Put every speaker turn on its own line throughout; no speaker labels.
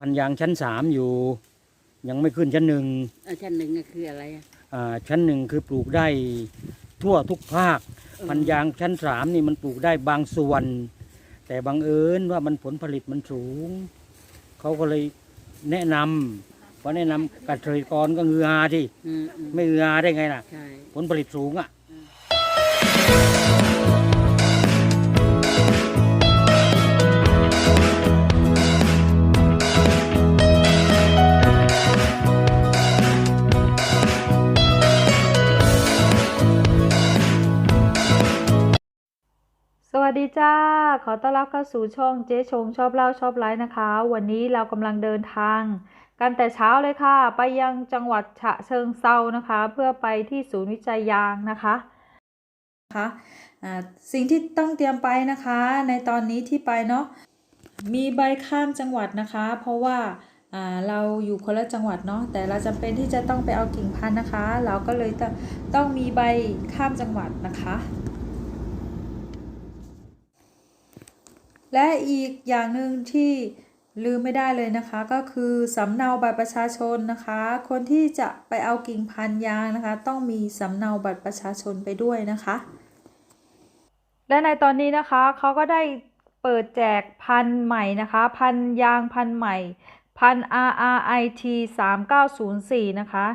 พันยางชั้นสามอยู่ ยังไม่ขึ้นชั้นหนึ่ง
เออชั้นหนึ่งน่ะคืออะไรอะ
อ่าชั้นหนึ่งคือปลูกได้ทั่วทุกภาค
เออ
พันยางชั้นสามนี่มันปลูกได้บางส่วน แต่บังเอิญว่ามันผลผลิตมันสูง เขาก็เลยแนะนำพอแนะนำเกษตรกรก็เงืออาที่
อืมอืม
ไม่เงืออาได้ไงล่ะ
ใช่
ผลผลิตสูงอะ
ดีจ้า ขอต้อนรับเข้าสู่ช่องเจ๊ชงชอบเล่าชอบไลฟ์นะคะ วันนี้เรากำลังเดินทาง กันแต่เช้าเลยค่ะ ไปยังจังหวัดฉะเชิงเซานะคะ เพื่อไปที่ศูนย์วิจัยยางนะคะนะคะสิ่งที่ต้องเตรียมไปนะคะ ในตอนนี้ที่ไปเนาะมีใบข้ามจังหวัดนะคะ เพราะว่าเราอยู่คนละจังหวัดเนาะแต่เราจำเป็นที่จะต้องไปเอากิ่งพันธุ์นะคะ เราก็เลยต้องมีใบข้ามจังหวัดนะคะ และอีกอย่างหนึ่งที่ลืมไม่ได้เลยนะคะ ก็คือสำเนาบัตรประชาชนนะคะ คนที่จะไปเอากิ่งพันยางนะคะ ต้องมีสำเนาบัตรประชาชนไปด้วยนะคะ และในตอนนี้นะคะเขาก็ได้เปิดแจกพันใหม่นะคะ พันยางพันใหม่พัน RRIT 3904 นะคะ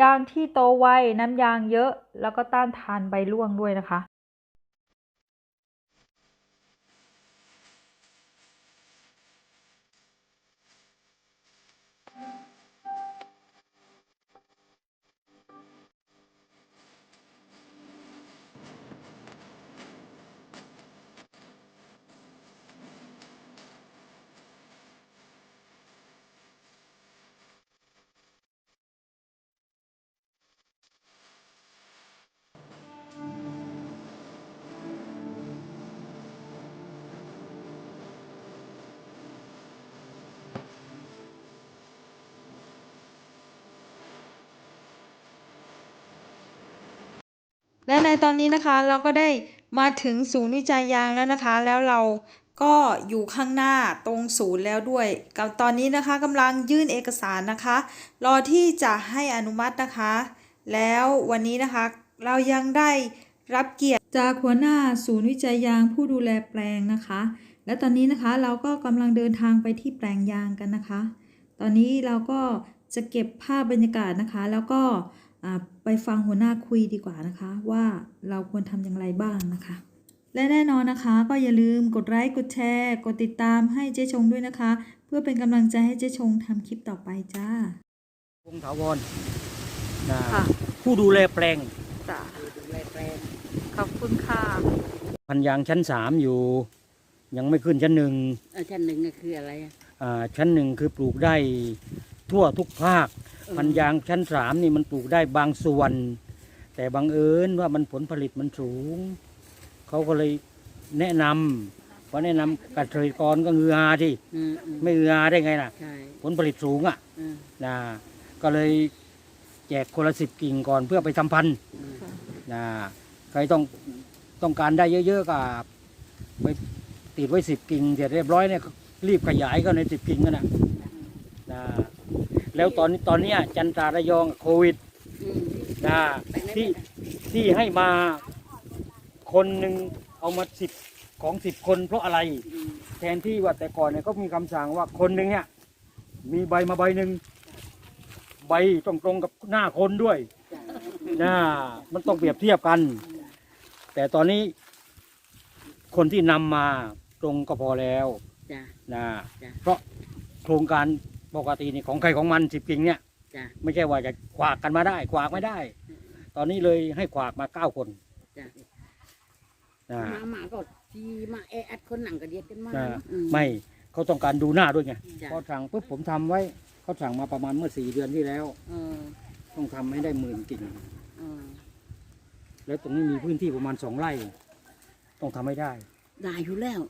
ยางที่โตไวน้ำยางเยอะ แล้วก็ต้านทานใบร่วงด้วยนะคะ และในตอนนี้นะคะเราก็ได้มาถึงศูนย์วิจัยยางแล้วนะคะ แล้วเราก็อยู่ข้างหน้าตรงศูนย์แล้วด้วยกับตอนนี้นะคะกำลังยื่นเอกสารนะคะ รอที่จะให้อนุมัตินะคะ แล้ววันนี้นะคะเรายังได้รับเกียรติจากหัวหน้าศูนย์วิจัยยางผู้ดูแลแปลงนะคะ และตอนนี้นะคะเราก็กำลังเดินทางไปที่แปลงยางกันนะคะ ตอนนี้เราก็จะเก็บภาพบรรยากาศนะคะ แล้วก็ ไปฟังหัวหน้าคุยดีกว่านะคะ ว่าเราควรทำอย่างไรบ้างนะคะ และแน่นอนนะคะ ก็อย่าลืมกดไลค์กดแชร์ กดติดตามให้เจ๊ชงด้วยนะคะ เพื่อเป็นกำลังใจให้เจ๊ชงทำคลิปต่อไปจ้า
วงถาวรนะ
ค่ะ
ผู้ดูแลแปลง
จ้า
ดูแลแปลง
ขอบคุณค่ะ
พันยางชั้นสามอยู่ ยังไม่ขึ้นชั้นหนึ่ง
เออชั้นหนึ่งน่ะคืออะไรอะ
อ่าชั้นหนึ่งคือปลูกได้ทั่วทุกภาค
เออ
พันยางชั้นสามนี่มันปลูกได้บางส่วน แต่บังเอิญว่ามันผลผลิตมันสูง เขาก็เลยแนะนำพอแนะนำเกษตรกรก็เงืออาที่
อืมอืม
ไม่เงืออาได้ไงล่ะ
ใช่
ผลผลิตสูงอะ
เออ
นะก็เลยแจกคนละสิบกิ่งก่อนเพื่อไปทำพันธุ์
อืม
นะใครต้องต้องการได้เยอะๆก็ไปติดไว้สิบกิ่งเสร็จเรียบร้อยเนี่ยรีบขยายก็ในสิบกิ่งนั่นนะนะ แล้วตอนนี้ตอนเนี้ยจันทราระยองโควิด
อืม
นะ
ไปไหน
ที่
ไปไหน
ที่ให้มาคนหนึ่งเอามาสิบของสิบคนเพราะอะไร
อืม
แทนที่ว่าแต่ก่อนเนี่ยก็มีคำสั่งว่าคนหนึ่งเนี่ยมีใบมาใบหนึ่งใบต้องตรงกับหน้าคนด้วย
จ้ะ
นะมันต้องเปรียบเทียบกัน แต่ตอนนี้คนที่นำมาตรงก็พอแล้ว
จ้ะ
นะ
จ้ะ
เพราะโครงการ ปกตินี่ของใครของมันสิบกิ่งเนี่ย
จ้ะ
ไม่ใช่ว่าจะขวากกันมาได้ ขวากไม่ได้ ตอนนี้เลยให้ขวากมาเก้าคน
จ้ะ
นะ
มาหมาก็ทีมาแออัดคนหนังกระเดียดกันมา
นะ
อื
ไม่เขาต้องการดูหน้าด้วยไง
จ้ะ
พอสั่งปุ๊บผมทำไว้เขาสั่งมาประมาณเมื่อสี่เดือนที่แล้ว
เออ
ต้องทำให้ได้หมื่นกิ่ง
เออ
แล้วตรงนี้มีพื้นที่ประมาณสองไร่ ต้องทำให้ได้
ได้อยู่แล้ว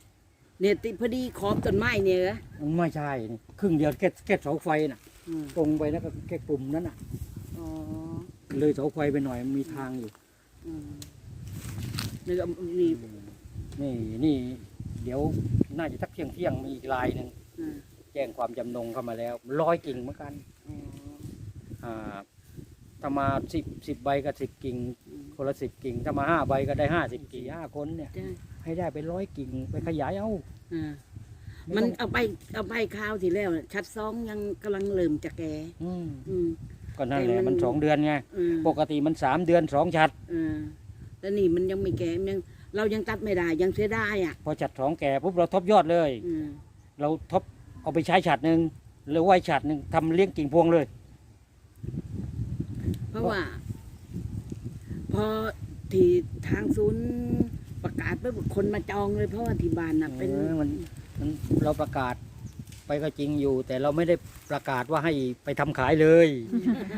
เนี่ยติดพอดีขอบต้นไม้เนี่ยเหรอ
ไม่ใช่นี่ครึ่งเดียวแค่แค่เสาไฟน่ะ
อืม
ตรงไปแล้วก็แค่กลุ่มนั้นน่ะ
อ๋อ
เลยเสาไฟไปหน่อยมีทางอยู่
อืมนี่ก็นี่
นี่นี่เดี๋ยวน่าจะทักเที่ยงเที่ยงๆมีอีกลายหนึ่ง
อ่า
แจ้งความจำนงเข้ามาแล้วร้อยกิ่งเหมือนกัน
อ๋อ
อ่าถ้ามาสิบสิบใบก็สิบกิ่ง
อืม
คนละสิบกิ่งถ้ามาห้าใบก็ได้ห้าสิบกิ่งห้าคนเนี่ย
จ้ะ
ให้ได้ไปร้อยกิ่งไปขยายเอา
อ่า
ไมั
น
ต้อง
เอาไปเอาไปข้าวที่แล้วน่ะชัดซองยังกำลังเริ่มจะแก่
อืม
อืม
ก็นั่นแห
แต่
ละ
มัน
มันสองเดือนไง
อืม
ปกติมันสามเดือนสองชัด
อ่าแต่นี่มันยังไม่แก่มันยังเรายังตัดไม่ได้ยังเสียดายอะ
พอชัดสองแก่ปุ๊บเราทบยอดเลย
อืม
เราทบเอาไปใช้ฉัดหนึ่งหรือไว้ฉัดหนึ่งทำเลี้ยงกิ่งพวงเลย
เพราะว่า พอที่ทางศูนย์ประกาศไปคนมาจองเลยเพราะว่าที่บ้านน่ะเป็น
เออมันมันเราประกาศไปก็จริงอยู่ แต่เราไม่ได้ประกาศว่าให้ไปทำขายเลย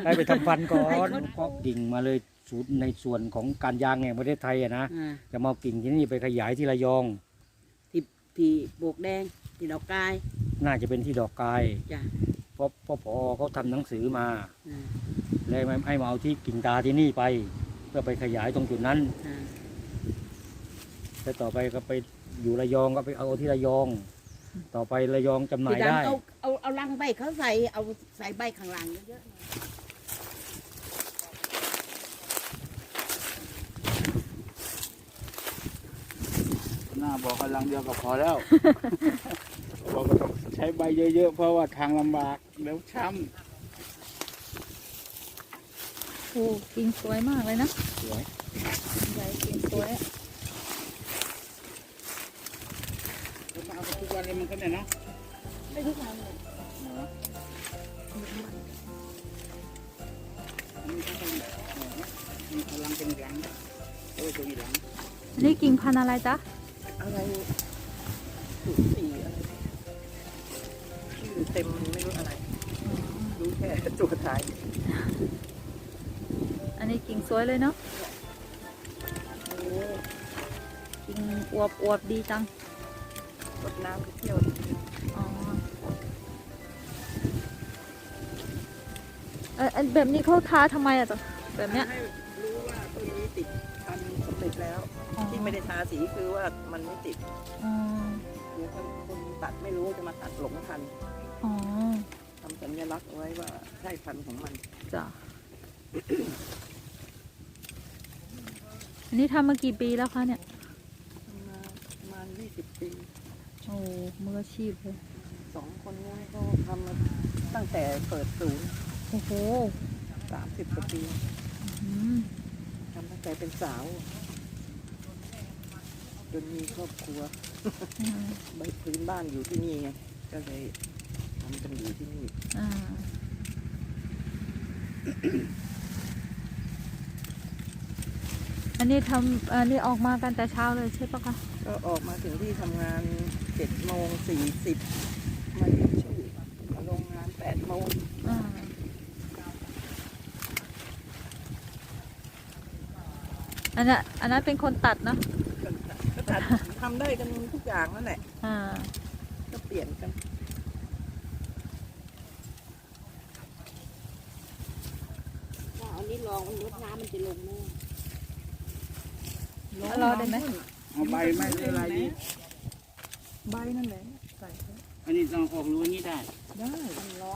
ให้ไปทำฟันก่อนเพราะกิ่งมาเลยสูตรในส่วนของการยางแห่งประเทศไทยอะนะ
อ่า
จะมาเอากิ่งที่นี่ไปขยายที่ระยอง
ที่ที่โบกแดงที่ดอกกาย
น่าจะเป็นที่ดอกกาย
จ้ะ
เพราะเพราะพอเขาทำหนังสือมา
อ่า
เลยให้มาเอาที่กิ่งตาที่นี่ไปเพื่อไปขยายตรงจุดนั้น
อ่า
แล้วต่อไปก็ไปอยู่ระยองก็ไปเอาที่ระยอง ต่อไประยองจำหน่า
ที่
ย
ดัง
ได้
เอาเอาเอาลังใบเขาใส่เอาใส่ใบข้างหลังเยอะๆหน่อย
หน้าบอกกำลังเดียวก็พอแล้ว บอกว่าต้องใช้ใบเยอะๆ เพราะว่าทางลำบากแล้วช้
โอ้กิ่งสวยมากเลยนะ
สวย
ใหญ่กิ่งสวยอะำ
แล้วมาเอาทุกวันเลยมันก็เนี่ยเนาะ
ไม่ทุกวันเลย
อันนี้ก็ต้องเออมีพลังเป็นหลังโอ้ยตรงนี้หลัง
อันนี่กิ่งพันธุ์อะไรจ๊ะ
อะไรสูตรสี่อะไรชื่อเต็มไม่รู้อะไรรู้แค่ตัวท้าย
อันนี้กิ่งส วยเลยเนาะโอ้กิ่งอวบอวบดีจัง
รดน้ำไปเที่ยว
อ๋อเอ่ออันแบบนี้เขาทาทำไมอะจ๊ะแบบเนี้ย
ให้รู้ว่าต้นนี้ติดพันธุ์สำเร็จแล้ว
อ๋อ
ที่ไม่ได้ทาสีคือว่ามันไม่ติด
อ๋อ
เดี๋ยวคนตัดไม่รู้จะมาตัดหลงทัน
อ๋อ
ทำสัญลักษณ์เอาไว้ว่าใช่พันธุ์ของมัน
จ้ะ อันนี้ทำมากี่ปีแล้วคะเนี่ย
มาประมาณยี่สิบปี
โอ้มืออาชีพเลย
สองคนนี้ก็ทำมาตั้งแต่เปิดศูนย์
โอ้โห
สามสิบกว่าปี
อืม
ทำตั้งแต่เป็นสาวจนมีครอบครัว
อืม
ใบพื้นบ้านอยู่ที่นี่ไงก็เลยทำกันอยู่ที่นี่
อ่า อันนี้ทำอันนี้ออกมากันแต่เช้าเลยใช่ปะคะ
ก็ออกมาถึงที่ทำงานเจ็ดโมงสี่สิบมาเรียนชื่อมาลงงานแปดโมง
อ่าอันนั้นอันนั้นเป็นคนตัดเนอะ
ก็ตัดทำได้กันทุกอย่างนั่นแหละ
อ่า
ก็เปลี่ยนกัน
ว่าอันนี้ลองมันลดน้ำมันจะลงแน่
รอได้ไหม
เอาใบไม่เป็นไรนี่
ใบนั่นแหละใส่
อันนี้ต้องออกรูนี้ได้
ได้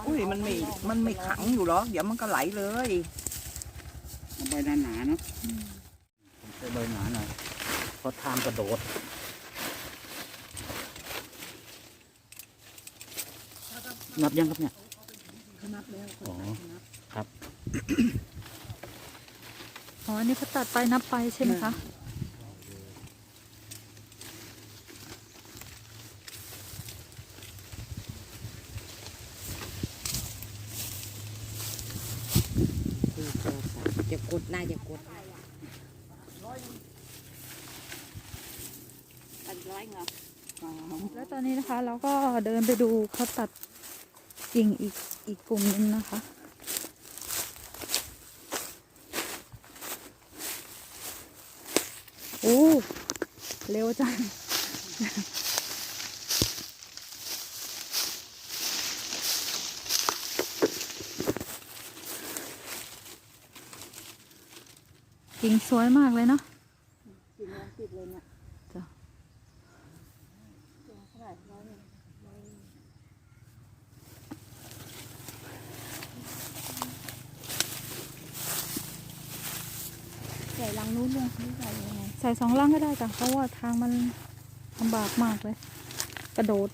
อุ้ยมันไม่มันไม่ขังอยู่หรอกเดี๋ยวมันก็ไหลเลย
เอาใบหนาๆเนาะใช้ใบหนาหน่อยเพราะทางกระโดดนับยังครับเนี่ย
นับแล้ว
อ๋อ
อ๋ออันนี้เขาตัดไปนับไปใช่ไหมคะ
คือโทรศัพท์จะกดน่าจะกดอันร้อยเงา
แล้วตอนนี้นะคะ เราก็เดิ นไปดูเขาตัดกิ่งอีกอีกกลุ่มนึงนะคะ โอ้เร็วจังกิ่งสวยมากเลยเนาะ
จริงติดเลยเนี่ย
จ้ะ
เท่าไหร่ร้อยหนึ่ง รังนู้นด้วยหรือใส่ยังไง
ใส่สองลังก็ได้จ้ะเพราะว่าทางมันลำบากมากเลย กระโดด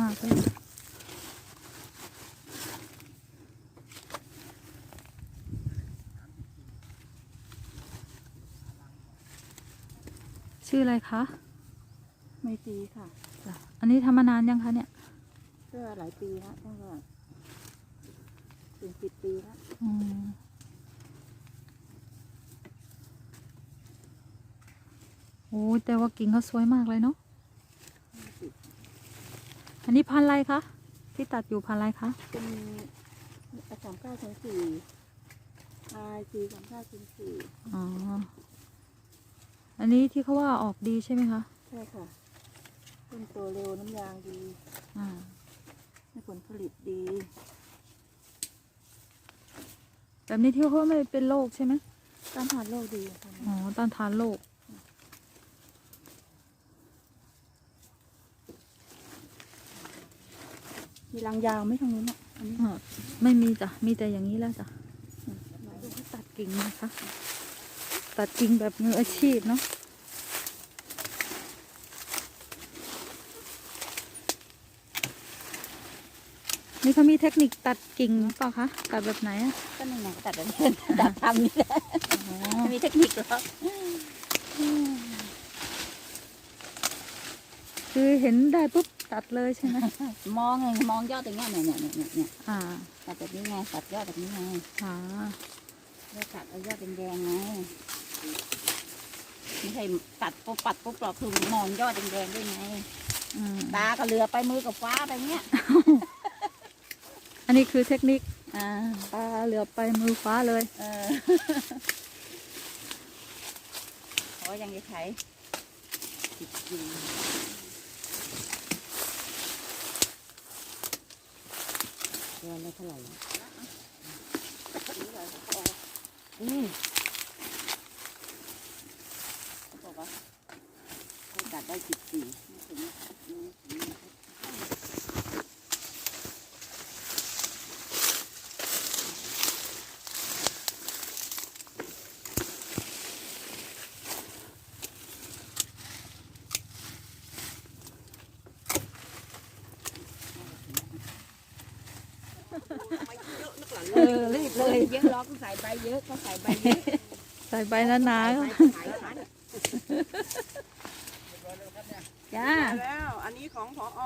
มากเลยชื่ออะไรคะ
ไม่ตีค่ะ
จ้ะอันนี้ทำมานานยังคะเนี่ย
ก็หลายปีแล้วตั้งแต่เป็นสิบปีแล้ว
อืม โอ้ยแต่ว่ากิ่งเขาสวยมากเลยเนาะ อันนี้พันธุ์อะไรคะ ที่ตัดอยู่พันธุ์อะไรคะ
เป็นสามเก้าศูนย์สี่ไอซีสามเก้าศูนย์สี่
อ๋อ อันนี้ที่เขาว่าออกดีใช่ไหมคะ
ใช่ค่ะ ต้นโตเร็วน้ำยางดี
อ่า
ให้ผลผลิตดี
แบบนี้ที่เขาว่าไม่เป็นโรคใช่ไหม
ต้านทานโรคดีค่ะ
อ๋อต้านทานโรค
มีรังยาวไหม่ทางนู้นอะอันนี้
อ่าไม่มีจ้ะ มีแต่อย่างนี้แล้วจ้ะดูเขาตัดกิ่งนะคะ ตัดกิ่งแบบมืออาชีพเนาะ นี่เขามีเทคนิคตัดกิ่งเปล่าคะ ตัดแบบไหนอะ
ก็นั่นแหละตัดแบบนี้ตัดทำนี่แหละ
อ๋อ
ไม่มีเทคนิคหรอก
คือเห็นได้ปุ๊บ ตัดเลยใช่ไหม
มองไงมองยอดอย่างเงี้ยเนี่ยเนี่ยเนี่ยเนี่ย
อ่า
ตัดแบบนี้ไงตัดยอดแบบนี้ไง
อ่า
แล้วตัดเอายอดแดงๆไงไม่ใช่ตัดปุ๊บปัดปุ๊บหรอกคือมองยอดแดงๆด้วยไง
อืม
ตาก็เหลือไปมือกับฟ้าไปเงี้ย
อันนี้คือเทคนิค
อ่า
ตาเหลือบไปมือฟ้าเลย
เออขอยังจะใช้ติดอยู่ เดือนละเท่าไหร่อืมบอกว่าเขาตัดได้สิบสี่ไม่ถึงไม่ถึง เออรีบเลยเย อะล็อกใส่ใบเยอะก็ใส่ใบเยอะ
ใส่ใบหนาๆ
ใส่
ก็
ใบขายพันจ้า
แล้ว อันนี้ของพออ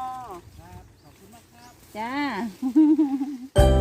จ้า